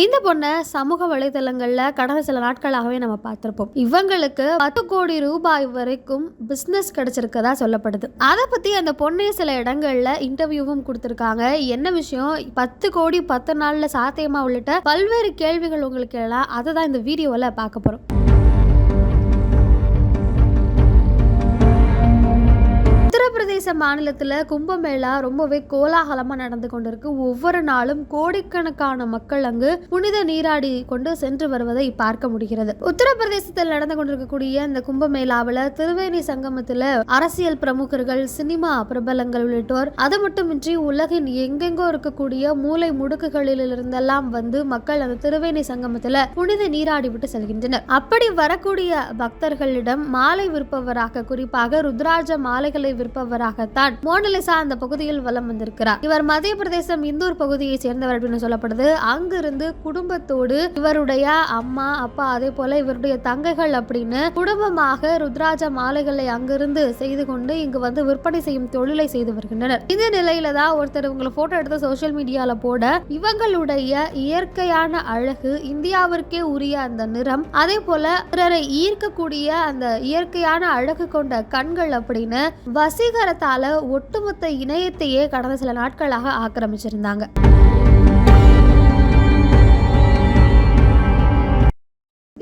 இந்த பொண்ணை சமூக வலைதளங்களில் கடந்த சில நாட்களாகவே நம்ம பார்த்துருப்போம். இவங்களுக்கு பத்து கோடி ரூபாய் வரைக்கும் பிஸ்னஸ் கிடைச்சிருக்கதா சொல்லப்படுது. அதை பற்றி அந்த பொண்ணே சில இடங்களில் இன்டர்வியூவும் கொடுத்துருக்காங்க. என்ன விஷயம்? பத்து கோடி பத்து நாளில் சாத்தியமாக உள்ளிட்ட பல்வேறு கேள்விகள் உங்களுக்கு எல்லாம் அதை தான் இந்த வீடியோவில் பார்க்க போகிறோம் பிரதேச மாநிலத்தில் கும்பமேளா ரொம்பவே கோலாகலமாக நடந்து கொண்டிருக்கு. ஒவ்வொரு நாளும் கோடிக்கணக்கான மக்கள் அங்கு புனித நீராடி கொண்டு சென்று வருவதை பார்க்க முடிகிறது. உத்தரப்பிரதேசத்தில் நடந்து கொண்டிருக்கக்கூடிய இந்த கும்பமேளாவில் திருவேணி சங்கமத்தில் அரசியல் பிரமுகர்கள் சினிமா பிரபலங்கள் உள்ளிட்டோர் அது மட்டுமின்றி உலகின் எங்கெங்கோ இருக்கக்கூடிய மூளை முடுக்குகளில் இருந்தெல்லாம் வந்து மக்கள் அந்த திருவேணி சங்கமத்தில் புனித நீராடி விட்டு செல்கின்றனர். அப்படி வரக்கூடிய பக்தர்களிடம் மாலை விற்பவராக குறிப்பாக ருத்ராஜ மாலைகளை விற்ப விற்பவராகத்தான் மோனலிசா அந்த பகுதியில் வலம் வந்திருக்கிறார். இவர் மத்திய பிரதேசம் இந்தூர் பகுதியை சேர்ந்தவர் அப்படின்னு சொல்லப்படுது. அங்கிருந்து குடும்பத்தோடு இவருடைய அம்மா அப்பா அதே போல இவருடைய தங்கைகள் அப்படின்னு குடும்பமாக ருத்ராஜ மாலைகளை அங்கிருந்து செய்து கொண்டு இங்கு வந்து விற்பனை செய்யும் தொழிலை செய்து வருகின்றனர். இந்த நிலையில தான் ஒருத்தர் உங்களை போட்டோ எடுத்து சோசியல் மீடியால போட இவங்களுடைய இயற்கையான அழகு இந்தியாவிற்கே உரிய அந்த நிறம் அதே போல பிறரை ஈர்க்கக்கூடிய அந்த இயற்கையான அழகு கொண்ட கண்கள் அப்படின்னு வசீகரத்தால ஒட்டுமொத்த இணையத்தையே கடந்த சில நாட்களாக ஆக்கிரமிச்சிருந்தாங்க.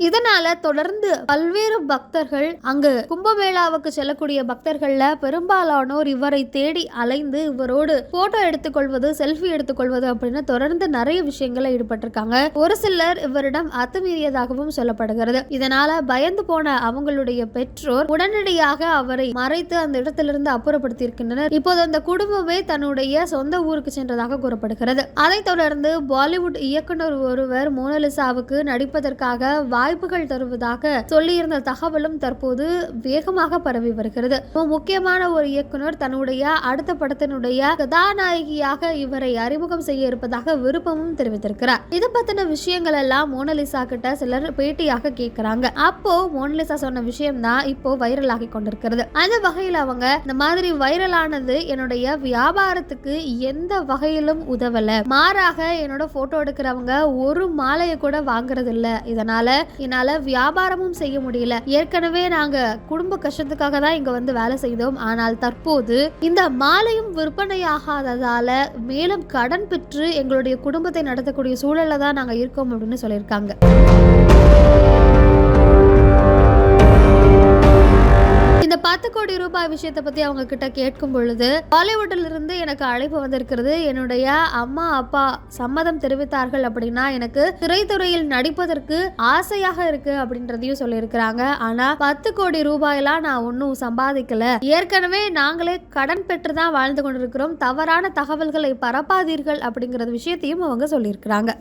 இதனால தொடர்ந்து பல்வேறு பக்தர்கள் அங்கு கும்பமேளாவுக்கு செல்லக்கூடிய பக்தர்கள்ல பெரும்பாலானோர் இவரை தேடி அலைந்து இவரோடு போட்டோ எடுத்துக்கொள்வது செல்ஃபி எடுத்துக்கொள்வது அப்படின்னு தொடர்ந்து நிறைய விஷயங்களை ஈடுபட்டிருக்காங்க. ஒரு சிலர் இவரிடம் அத்துமீறியதாகவும் சொல்லப்படுகிறது. இதனால பயந்து போன அவங்களுடைய பெற்றோர் உடனடியாக அவரை மறைத்து அந்த இடத்திலிருந்து அப்புறப்படுத்தி இருக்கின்றனர் இப்போது அந்த குடும்பமே தன்னுடைய சொந்த ஊருக்கு சென்றதாக கூறப்படுகிறது. அதைத் தொடர்ந்து பாலிவுட் இயக்குனர் ஒருவர் மோனலிசாவுக்கு நடிப்பதற்காக வாய்ப்புகள் தருவதாக சொல்லியிருந்த தகவலும் தற்போது வேகமாக பரவி வருகிறது. முக்கியமான ஒரு இயக்குனர் தன்னுடைய அடுத்த படத்தினுடைய கதாநாயகியாக இவரை அறிமுகம் செய்ய இருப்பதாக விருப்பமும் தெரிவித்திருக்கிறார். இது பத்தின விஷயங்கள் எல்லாம் மோனலிசா கிட்ட சிலர் பேட்டியாக கேட்கிறாங்க அப்போ மோனலிசா சொன்ன விஷயம் தான் இப்போ வைரல் ஆகி கொண்டிருக்கிறது. அந்த வகையில் அவங்க இந்த மாதிரி வைரலானது என்னுடைய வியாபாரத்துக்கு எந்த வகையிலும் உதவல. மாறாக என்னோட போட்டோ எடுக்கிறவங்க ஒரு மாலையை கூட வாங்குறது இல்ல இதனால என்னால் வியாபாரமும் செய்ய முடியல. ஏற்கனவே நாங்கள் குடும்ப கஷ்டத்துக்காக தான் இங்கே வந்து வேலை செய்தோம். ஆனால் தற்போது இந்த மாலையும் விற்பனையாகாததால மேலும் கடன் பெற்று எங்களுடைய குடும்பத்தை நடத்தக்கூடிய சூழலில் தான் நாங்கள் இருக்கோம் அப்படின்னு சொல்லியிருக்காங்க. பத்து கோடி ரூபாய் விஷயத்தை பத்தி அவங்க கிட்ட கேட்கும் பொழுது பாலிவுட்ல இருந்து எனக்கு அழைப்பு வந்திருக்கிறது. என்னுடைய அம்மா அப்பா சம்மதம் தெரிவித்தார்கள் அப்படின்னா எனக்கு திரைத்துறையில் நடிப்பதற்கு ஆசையாக இருக்கு அப்படின்றதையும் சொல்லியிருக்கிறாங்க. ஆனா பத்து கோடி ரூபாயெல்லாம் நான் ஒன்றும் சம்பாதிக்கல. ஏற்கனவே நாங்களே கடன் பெற்று தான் வாழ்ந்து கொண்டிருக்கிறோம். தவறான தகவல்களை பரப்பாதீர்கள் அப்படிங்கிற விஷயத்தையும் அவங்க சொல்லியிருக்கிறாங்க.